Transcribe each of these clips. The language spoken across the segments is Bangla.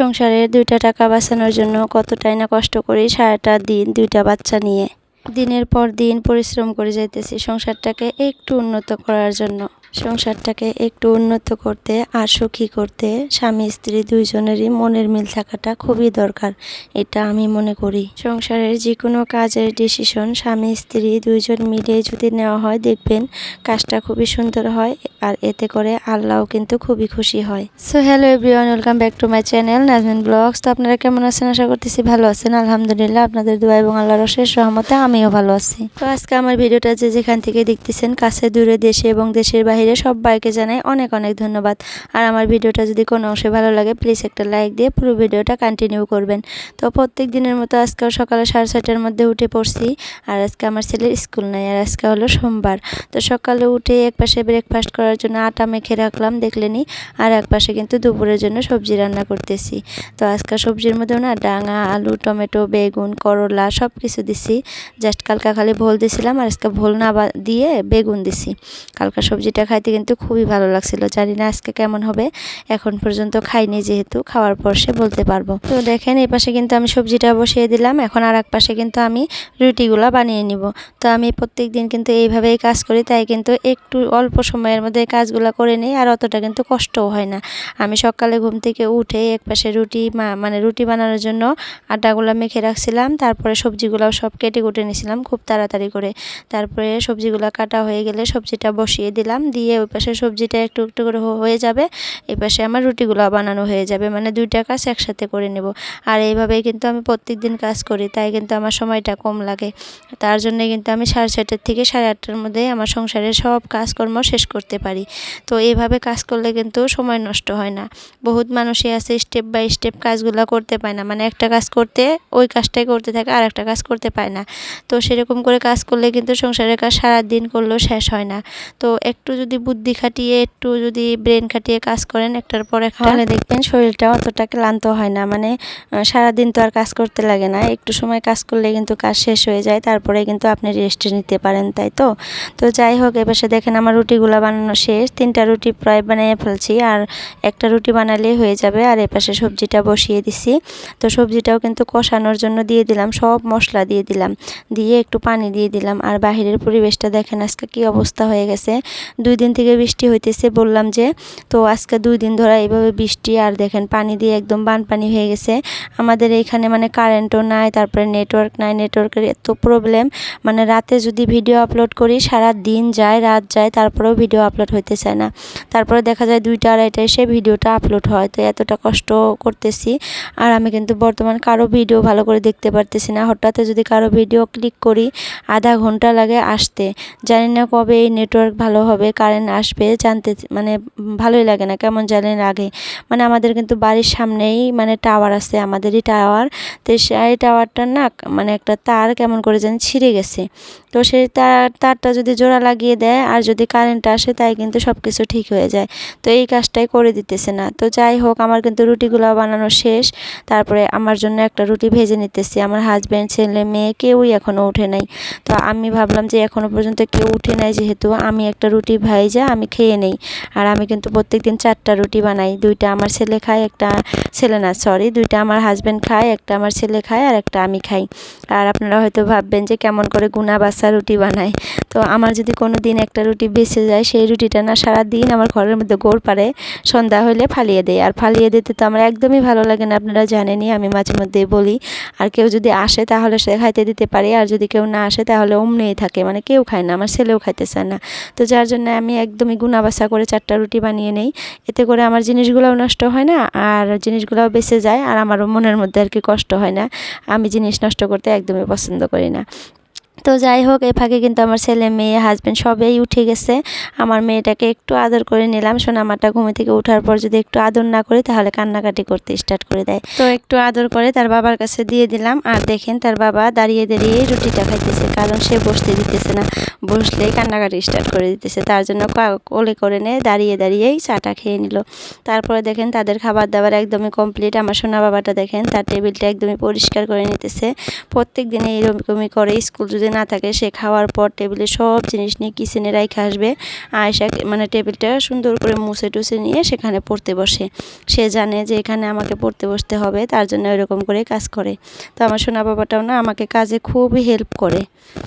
সংসারে দুইটা টাকা বাঁচানোর জন্য কতটাই না কষ্ট করি সারাটা দিন দুইটা বাচ্চা নিয়ে। দিনের পর দিন পরিশ্রম করে যাইতেছি সংসারটাকে একটু উন্নত করার জন্য। সংসারটাকে একটু উন্নত করতে আর সুখী করতে স্বামী, স্ত্রী দুইজনেরই মনের মিল থাকাটা খুবই দরকার, এটা আমি মনে করি। সংসারের যে কোনো কাজের ডিসিশন স্বামী, স্ত্রী দুইজন মিলে যদি নেওয়া হয়, দেখবেন কাজটা খুবই সুন্দর হয় আর এতে করে আল্লাহও কিন্তু খুবই খুশি হয়। So hello everyone welcome back to my channel Nazmin vlogs তো আপনারা কেমন আছেন? আশা করতেছি ভালো আছেন। আলহামদুলিল্লাহ, আপনাদের দোয়া এবং আল্লাহর অশেষ রহমতে আমিও ভালো আছি। তো আজকে আমার ভিডিওটা যে যেখান থেকে দেখতেছেন, কাছে, দূরে, দেশে এবং দেশের বাইরে সবাইকে জানাই অনেক অনেক ধন্যবাদ। আর আমার ভিডিওটা যদি কোনো অংশে ভালো লাগে প্লিজ একটা লাইক দিয়ে পুরো ভিডিওটা কন্টিনিউ করবেন। তো প্রত্যেক দিনের মতো আজকে সকালে সাড়ে ছয়টার মধ্যে উঠে পড়ছি, আর আজকে আমার ছেলের স্কুল নাই, আর আজকে হলো সোমবার। তো সকালে উঠে এক পাশে ব্রেকফাস্ট করার জন্য আটা মেখে রাখলাম দেখলেনি আর এক পাশে কিন্তু দুপুরের জন্য সবজি রান্না করতেছি। তো আজকে সবজির মধ্যে না ডাঙা, আলু, টমেটো, বেগুন, করলা সব কিছু দিছি। জাস্ট কালকা খালি ভোল দিছিলাম, আর আজকে ভোল না দিয়ে বেগুন দিছি। কালকা সবজিটা খাইতে কিন্তু খুবই ভালো লাগছিল। জানি না আজকে কেমন হবে। এখন পর্যন্ত খাইনি যেহেতু, খাওয়ার পর সে বলতে পারব। তো দেখেন, এই পাশে কিন্তু আমি সবজিটা বসিয়ে দিলাম। এখন আর এক পাশে কিন্তু আমি রুটিগুলো বানিয়ে নিব। তো আমি প্রত্যেক দিন কিন্তু এইভাবেই কাজ করি, তাই কিন্তু একটু অল্প সময়ের মধ্যে কাজগুলো করে নিই, আর অতটা কিন্তু কষ্টও হয় না। আমি সকালে ঘুম থেকে উঠে এক পাশে রুটি মানে রুটি বানানোর জন্য আটাগুলো মেখে রাখছিলাম। তারপরে সবজিগুলো সব কেটে কুটে নিয়েছিলাম খুব তাড়াতাড়ি করে। তারপরে সবজিগুলো কাটা হয়ে গেলে সবজিটা বসিয়ে দিলাম দিয়ে ওই পাশে সবজিটা একটু একটু করে হয়ে যাবে, এই পাশে আমার রুটিগুলো বানানো হয়ে যাবে মানে দুইটা কাজ একসাথে করে নেব। আর এইভাবেই কিন্তু আমি প্রত্যেক দিন কাজ করি, তাই কিন্তু আমার সময়টা কম লাগে। তার জন্যে কিন্তু আমি সাড়ে ছয়টার থেকে সাড়ে আটটার মধ্যে আমার সংসারের সব কাজকর্ম শেষ করতে পারি। তো এইভাবে কাজ করলে কিন্তু সময় নষ্ট হয় না। বহুত মানুষই আছে স্টেপ বাই স্টেপ কাজগুলো করতে পায় না। মানে একটা কাজ করতে, ওই কাজটাই করতে থাকে, আর একটা কাজ করতে পায় না। তো সেরকম করে কাজ করলে কিন্তু সংসারের কাজ সারা দিন করলেও শেষ হয় না। তো একটু যদি বুদ্ধি খাটিয়ে, একটু যদি ব্রেন খাটিয়ে কাজ করেন, একটার পর একটা। তাহলে দেখবেন শরীরটা অতটা ক্লান্ত হয় না। মানে সারাদিন তো আর কাজ করতে লাগে না। একটু সময় কাজ করলে কিন্তু কাজ শেষ হয়ে যায়। তারপরে কিন্তু আপনি রেস্ট নিতে পারেন, তাই তো? তো যাই হোক এপাশে দেখেন আমার রুটিগুলো বানানো শেষ। তিনটা রুটি প্রায় বানিয়ে ফেলছি। আর একটা রুটি বানালেই হয়ে যাবে। আর এপাশে সবজিটা বসিয়ে দিছি। তো সবজিটাও কিন্তু কষানোর জন্য দিয়ে দিলাম। সব মশলা দিয়ে দিলাম। দিয়ে একটু পানি দিয়ে দিলাম। আর বাহিরের পরিবেশটা দেখেন আজকে কি অবস্থা হয়ে গেছে। দুই দিন থেকে বৃষ্টি হইতেছে, বললাম যে, তো আজকে দুই দিন ধরে এইভাবে বৃষ্টি, আর দেখেন পানি দিয়ে একদম বানপানি হয়ে গেছে। আমাদের এইখানে মানে কারেন্টও নাই, তারপরে নেটওয়ার্ক নাই, নেটওয়ার্কের এত প্রবলেম। মানে রাতে যদি ভিডিও আপলোড করি, সারা দিন যায়, রাত যায়, তারপরেও ভিডিও আপলোড হইতে চায় না। তারপরে দেখা যায় দুইটা আড়াইটা এসে ভিডিওটা আপলোড হয়। তো এতটা কষ্ট করতেছি। আর আমি কিন্তু বর্তমান কারও ভিডিও ভালো করে দেখতে পারতেছি না। হঠাৎ যদি কারও ভিডিও ক্লিক করি, আধা ঘণ্টা লাগে আসতে। জানি না কবে এই নেটওয়ার্ক ভালো হবে কারেন্ট আসবে জানতে মানে ভালোই লাগে না, কেমন জানি লাগে। মানে আমাদের কিন্তু বাড়ির সামনেই মানে টাওয়ার আছে, আমাদেরই টাওয়ার তো সেই টাওয়ারটার না মানে একটা তার কেমন করে জানি ছিঁড়ে গেছে। তো সেই তার, তারটা যদি জোড়া লাগিয়ে দেয় আর যদি কারেন্ট আসে তাই কিন্তু সব কিছু ঠিক হয়ে যায়। তো এই কাজটাই করে দিতেছে না। তো যাই হোক, আমার কিন্তু রুটিগুলো বানানো শেষ। তারপরে আমার জন্য একটা রুটি ভেজে নিতেছি। আমার হাজব্যান্ড ছেলে, মেয়ে কেউই এখনও উঠে নাই। তো আমি ভাবলাম যে এখনও পর্যন্ত কেউ উঠে নাই যেহেতু আমি একটা রুটি ভাইজা আমি খেয়ে নেই। আর আমি কিন্তু প্রত্যেক দিন চারটা রুটি বানাই। দুইটা আমার ছেলে খায়, একটা ছেলে না সরি দুইটা আমার হাজব্যান্ড খায়, একটা আমার ছেলে খায়, আর একটা আমি খাই। আর আপনারা হয়তো ভাববেন যে কেমন করে গুনা বাসা রুটি বানায়। তো আমার যদি কোনো দিন একটা রুটি বেঁচে যায়, সেই রুটিটা না সারা দিন আমার ঘরের মধ্যে গোড় পারে সন্ধ্যা হলে ফালিয়ে দেয় আর ফালিয়ে দিতে তো আমার একদমই ভালো লাগে না, আপনারা জানেনই, আমি মাঝে মধ্যেই বলি। আর কেউ যদি আসে তাহলে সে খাইতে দিতে পারে, আর যদি কেউ না আসে তাহলে অমনেই থাকে মানে কেউ খায় না, আমার ছেলেও খাইতে চায় না। তো যার জন্য আমি একদমই গুণাবাসা করে চারটা রুটি বানিয়ে নেই। এতে করে আমার জিনিসগুলোও নষ্ট হয় না, আর জিনিসগুলোও বেঁচে যায়, আর আমারও মনের মধ্যে আর কি কষ্ট হয় না। আমি জিনিস নষ্ট করতে একদমই পছন্দ করি না। তো যাই হোক, এ ফাঁকে কিন্তু আমার ছেলে, মেয়ে হাজব্যান্ড সবাই উঠে গেছে। আমার মেয়েটাকে একটু আদর করে নিলাম। সোনামাটা ঘুমে থেকে ওঠার পর যদি একটু আদর না করি, তাহলে কান্নাকাটি করতে স্টার্ট করে দেয়। তো একটু আদর করে তার বাবার কাছে দিয়ে দিলাম। আর দেখেন, তার বাবা দাঁড়িয়ে দাঁড়িয়ে রুটিটা খাইতেছে, কারণ সে বসতে দিতেছে না। বসলেই কান্নাকাটি স্টার্ট করে দিতেছে। তার জন্য কোলে করে নিয়ে দাঁড়িয়ে দাঁড়িয়েই চাটা খেয়ে নিল। তারপরে দেখেন, তাদের খাবার দাবার একদমই কমপ্লিট আমার সোনা বাবাটা দেখেন, তার টেবিলটা একদমই পরিষ্কার করে নিতেছে। প্রত্যেক দিনে এরকমই করে। স্কুল যদি না থাকে, সে খাওয়ার পর টেবিলে সব জিনিস নিয়ে কিচেনে রাইখে আসবে। আয়সা মানে টেবিলটা সুন্দর করে মুছে টুছে নিয়ে সেখানে পড়তে বসে। সে জানে যে এখানে আমাকে পড়তে বসতে হবে, তার জন্য এরকম করে কাজ করে। তো আমার সোনা বাবাটাও না আমাকে কাজে খুবই হেল্প করে।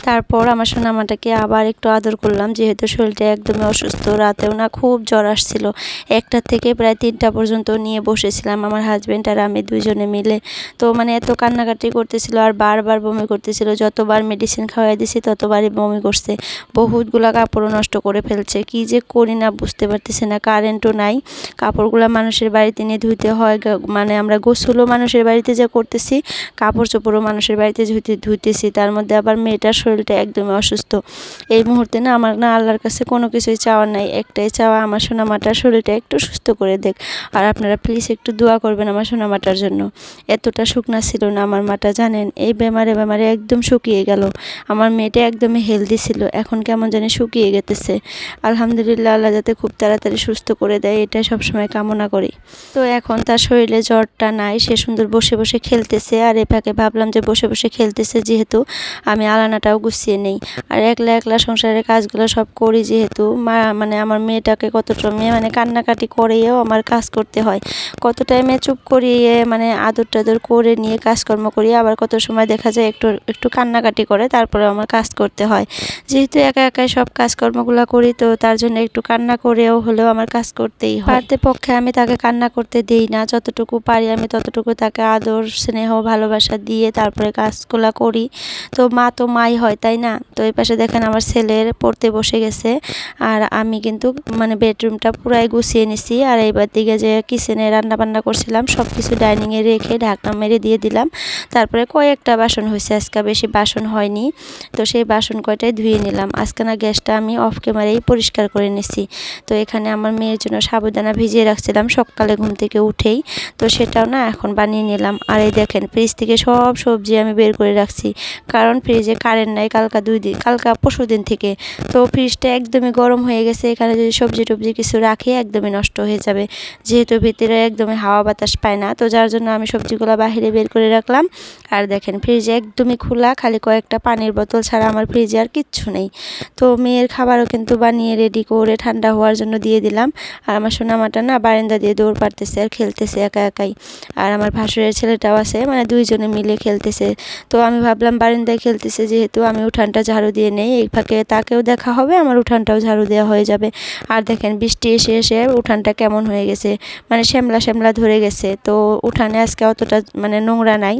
তারপর আমার সোনামাটাকে আবার একটু আদর করলাম, যেহেতু শরীরটা একদমই অসুস্থ, রাতেও না খুব জ্বর আসছিল। একটা থেকে প্রায় তিনটা পর্যন্ত নিয়ে বসেছিলাম আমার হাজব্যান্ড আর আমি দুজনে মিলে। তো মানে এত কান্নাকাটি করতেছিল আর বারবার বমি করতেছিল, যতবার মেডিসিন খাওয়াই দিছি, ততবারই বমি করছে। বহুতগুলা কাপড়ও নষ্ট করে ফেলছে। কি যে করি না বুঝতে পারতেছি না, কারেন্টও নাই। কাপড়গুলো মানুষের বাড়িতে নিয়ে ধুইতে হয় মানে আমরা গোসলও মানুষের বাড়িতে যা করতেছি কাপড় চোপড়ও মানুষের বাড়িতে ধুইতে, ধুইতেছি। তার মধ্যে আবার মেয়েটার শরীরটা একদমই অসুস্থ। এই মুহূর্তে না আমার না আল্লাহর কাছে কোনো কিছুই চাওয়ার নাই। একটাই চাওয়া, আমার সোনামাটার শরীরটা একটু সুস্থ করে দেখ। আর আপনারা প্লিজ একটু দোয়া করবেন আমার সোনামাটার জন্য। এতটা শুকনা ছিল না আমার মাটা, জানেন? এই বেমারে বেমারে একদম শুকিয়ে গেল। আমার মেয়েটা একদমই হেলদি ছিল, এখন কেমন জানি শুকিয়ে গেতেছে। আলহামদুলিল্লাহ, আল্লাহ যাতে খুব তাড়াতাড়ি সুস্থ করে দেয়, এটা সবসময় কামনা করি। তো এখন তার শরীরে জ্বরটা নাই, সে সুন্দর বসে বসে খেলতেছে, আর এ ফাঁকে ভাবলাম যে বসে বসে খেলতেছে যেহেতু আমি আলানাটাও গুছিয়ে নেই। আর একলা একলা সংসারের কাজগুলো সব করি যেহেতু, মা মানে আমার মেয়েটাকে কতটা মেয়ে মানে কান্নাকাটি করেও আমার কাজ করতে হয়। কত টাইমে চুপ করিয়ে মানে আদর টাদর করে নিয়ে কাজকর্ম করি, আবার কত সময় দেখা যায় একটু একটু কান্নাকাটি করে তারপরে আমার কাজ করতে হয়। যেহেতু একা একাই সব কাজকর্মগুলো করি, তো তার জন্য একটু কান্না করেও হলেও আমার কাজ করতেই হয়। পারতে পক্ষে আমি তাকে কান্না করতে দেই না। যতটুকু পারি আমি ততটুকু তাকে আদর, স্নেহ, ভালোবাসা দিয়ে তারপরে কাজগুলো করি। তো মা তো মাই হয়, তাই না? তো এই পাশে দেখেন আমার ছেলের পড়তে বসে গেছে। আর আমি কিন্তু মানে বেডরুমটা পুরাই গুছিয়ে নিছি। আর এইবার দিকে যে কিচেনে রান্না বান্না করছিলাম সব কিছু ডাইনিংয়ে রেখে ঢাকনা মেরে দিয়ে দিলাম। তারপরে কয়েকটা বাসন হয়েছে, আজকে বেশি বাসন হয়নি। তো সেই বাসন কয়টাই ধুয়ে নিলাম। আজকে না গ্যাসটা আমি অফ ক্যামেরাই পরিষ্কার করে নিছি। তো এখানে আমার মেয়ের জন্য সাবুদানা ভিজিয়ে রাখছিলাম সকালে ঘুম থেকে উঠেই। তো সেটাও না এখন বানিয়ে নিলাম। আর এই দেখেন ফ্রিজ থেকে সব সবজি আমি বের করে রাখছি। কারণ ফ্রিজে কারেন্ট নাই কালকা দুই দিন, কালকা পরশু দিন থেকে। তো ফ্রিজটা একদমই গরম হয়ে গেছে। এখানে যদি সবজি টবজি কিছু রাখি, একদমই নষ্ট হয়ে যাবে। যেহেতু ভিতরে একদমই হাওয়া বাতাস পায় না, তো যার জন্য আমি সবজিগুলো বাহিরে বের করে রাখলাম। আর দেখেন ফ্রিজে একদমই খোলা, খালি কয়েকটা পানির বোতল ছাড়া আমার ফ্রিজে আর কিচ্ছু নেই। তো মেয়ের খাবারও কিন্তু বানিয়ে রেডি করে ঠান্ডা হওয়ার জন্য দিয়ে দিলাম। আর আমার সোনামাটা না বারান্দা দিয়ে দৌড় পারতেছে আর খেলতেছে একা একাই। আর আমার ভাসুরের ছেলেটাও আছে মানে দুইজনে মিলে খেলতেছে। তো আমি ভাবলাম বারান্দায় খেলতেছে যেহেতু আমি উঠানটা ঝাড়ু দিয়ে নেই, এই ফাঁকে তাকেও দেখা হবে, আমার উঠানটাও ঝাড়ু দেওয়া হয়ে যাবে। আর দেখেন বৃষ্টি এসে এসে উঠানটা কেমন হয়ে গেছে মানে শ্যামলা শ্যামলা ধরে গেছে। তো উঠানে আজকে অতটা মানে নোংরা নাই,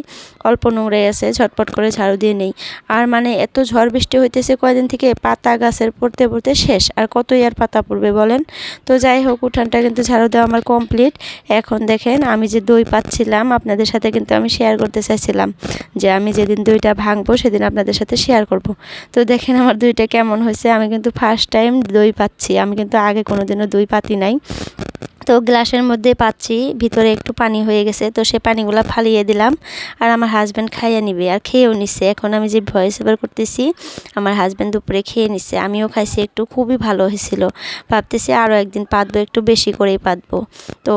অল্প নোংরাই আছে, ঝটপট করে ঝাড়ু দিয়ে নেই। আর মানে এত ঝড় বৃষ্টি হইতেছে, কয়দিন থেকে পাতা গাছের পড়তে পড়তে শেষ, আর কতই আর পাতা পড়বে বলেন? তো যাই হোক, উঠানটা কিন্তু ঝাড়ু দেওয়া আমার কমপ্লিট এখন দেখেন, আমি যে দই পাচ্ছিলাম, আপনাদের সাথে কিন্তু আমি শেয়ার করতে চাইছিলাম যে আমি যেদিন দইটা ভাঙবো, সেদিন আপনাদের সাথে শেয়ার করব। তো দেখেন আমার দইটা কেমন হয়েছে, আমি কিন্তু ফার্স্ট টাইম দই পাচ্ছি, আমি কিন্তু আগে কোনোদিনও দই পাতি নাই। তো গ্লাসের মধ্যে পাচ্ছি, ভিতরে একটু পানি হয়ে গেছে, তো সে পানিগুলো ফালিয়ে দিলাম। আর আমার হাজব্যান্ড খাইয়ে নিবে, আর খেয়েও নিচ্ছে এখন আমি যে ভয়েস ওভার করতেছি, আমার হাজব্যান্ড দুপুরে খেয়ে নিচ্ছে আমিও খাইছি, একটু খুবই ভালো হয়েছিল। ভাবতেছি আরও একদিন পাতবো, একটু বেশি করেই পাতবো। তো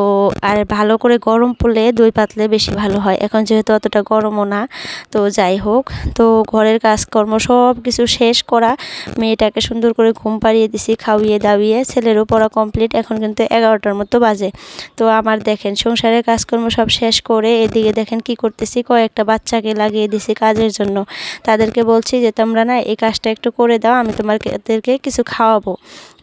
আর ভালো করে গরম পড়লে দই পাতলে বেশি ভালো হয়। এখন যেহেতু অতটা গরমও না, তো যাই হোক। তো ঘরের কাজকর্ম সব কিছু শেষ করা, মেয়েটাকে সুন্দর করে ঘুম পাড়িয়ে দিছি, খাওয়িয়ে দাওয়িয়ে। ছেলেরও পড়া কমপ্লিট এখন কিন্তু এগারোটার মতো বাজে। তো আমার দেখেন সংসারের কাজকর্ম সব শেষ করে এদিকে দেখেন কি করতেছি, কয়েকটা বাচ্চাকে লাগিয়ে দিছি কাজের জন্য। তাদেরকে বলছি যে, তোমরা না এই কাজটা একটু করে দাও, আমি তোমাদেরকে কিছু খাওয়াবো।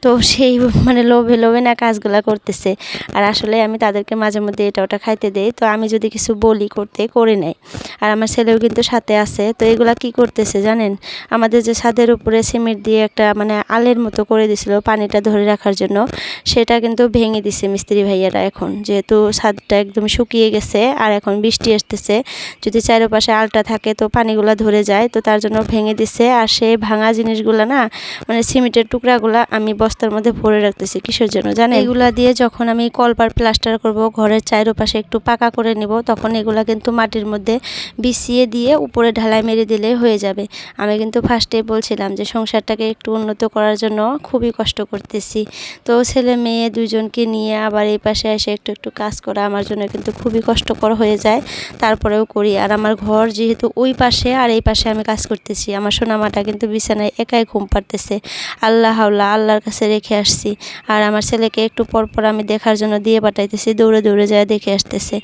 তো সেই মানে লোভে লোভে না কাজগুলো করতেছে। আর আসলে আমি তাদেরকে মাঝে মধ্যে এটা ওটা খাইতে দেই। তো আমি যদি কিছু বলি করতে, করে নেয় আর আমার ছেলেও কিন্তু সাথে আছে। তো এগুলা কি করতেছে জানেন? আমাদের যে ছাদের উপরে সিমেন্ট দিয়ে একটা মানে আলের মতো করে দিছিল পানিটা ধরে রাখার জন্য। সেটা কিন্তু ভেঙে দিছে মিস্ত্রি ভাইয়ারা এখন, যেহেতু ছাদটা একদম শুকিয়ে গেছে আর এখন বৃষ্টি আসতেছে, যদি চারোপাশে আলটা থাকে তো পানিগুলো ধরে যায়, তো তার জন্য ভেঙে দিছে। আর সেই ভাঙা জিনিসগুলো না মানে সিমেন্টের টুকরাগুলো আমি বস্তার মধ্যে ভরে রাখতেছি কিসের জন্য জানেন? এগুলা দিয়ে যখন আমি কলপার প্লাস্টার করব, ঘরের চারোপাশে একটু পাকা করে নিব, তখন এগুলা কিন্তু মাটির মধ্যে বিছিয়ে দিয়ে উপরে ঢালাই মেরে দিলে হয়ে যাবে। আমি কিন্তু ফার্স্টে বলছিলাম যে সংসারটাকে একটু উন্নত করার জন্য খুবই কষ্ট করতেছি। তো ছেলে মেয়ে দুজনকে নিয়ে আবার এই পাশে এসে একটু একটু কাজ করা আমার জন্য কিন্তু খুবই কষ্টকর হয়ে যায়। তারপরেও করি। আর আমার ঘর যেহেতু ওই পাশে, আর এই পাশে আমি কাজ করতেছি। আমার সোনামাটা কিন্তু বিছানায় একাই ঘুম পাড়তেছে। আল্লাহ হাওলা, আল্লাহর কাছে রেখে আসছি। আর আমার ছেলেকে একটু পর পর আমি দেখার জন্য দিয়ে পাঠাইতেছি। দৌড়ে দৌড়ে যায় দেখে আসতেছে।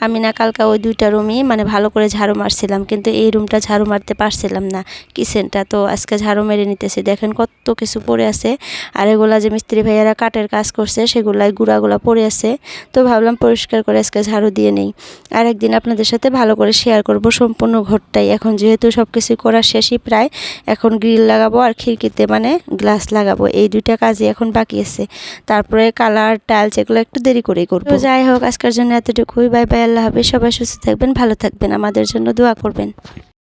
আমি না কালকা ওই দুইটা রুমই মানে ভালো করে ঝাড়ু মারছিলাম। কিন্তু এই রুমটা ঝাড়ু মারতে পারছিলাম না। কিচেনটা তো আজকে ঝাড়ু মেরে নিতেছি। দেখেন কত কিছু পড়ে আছে। আর এগুলা যে মিস্ত্রি ভাইয়ারা কাঠের কাজ করছে, সেগুলাই গুঁড়াগুলা পড়ে আছে, তো ভাবলাম পরিষ্কার করে আজকে ঝাড়ু দিয়ে নেই। আর একদিন আপনাদের সাথে ভালো করে শেয়ার করব সম্পূর্ণ ঘরটাই। এখন যেহেতু সব কিছু করা শেষই প্রায়, এখন গ্রিল লাগাবো আর খিড়কিতে মানে গ্লাস লাগাবো। এই দুইটা কাজই এখন বাকি আছে। তারপরে কালার টাইলস এগুলো একটু দেরি করেই করব। যাই হোক, আজকের জন্য এতটুকুই। বাই বাই, আল্লাহ হাফিজ। সবাই সুস্থ থাকবেন, ভালো থাকবেন। আমাদের জন্য দোয়া করবেন।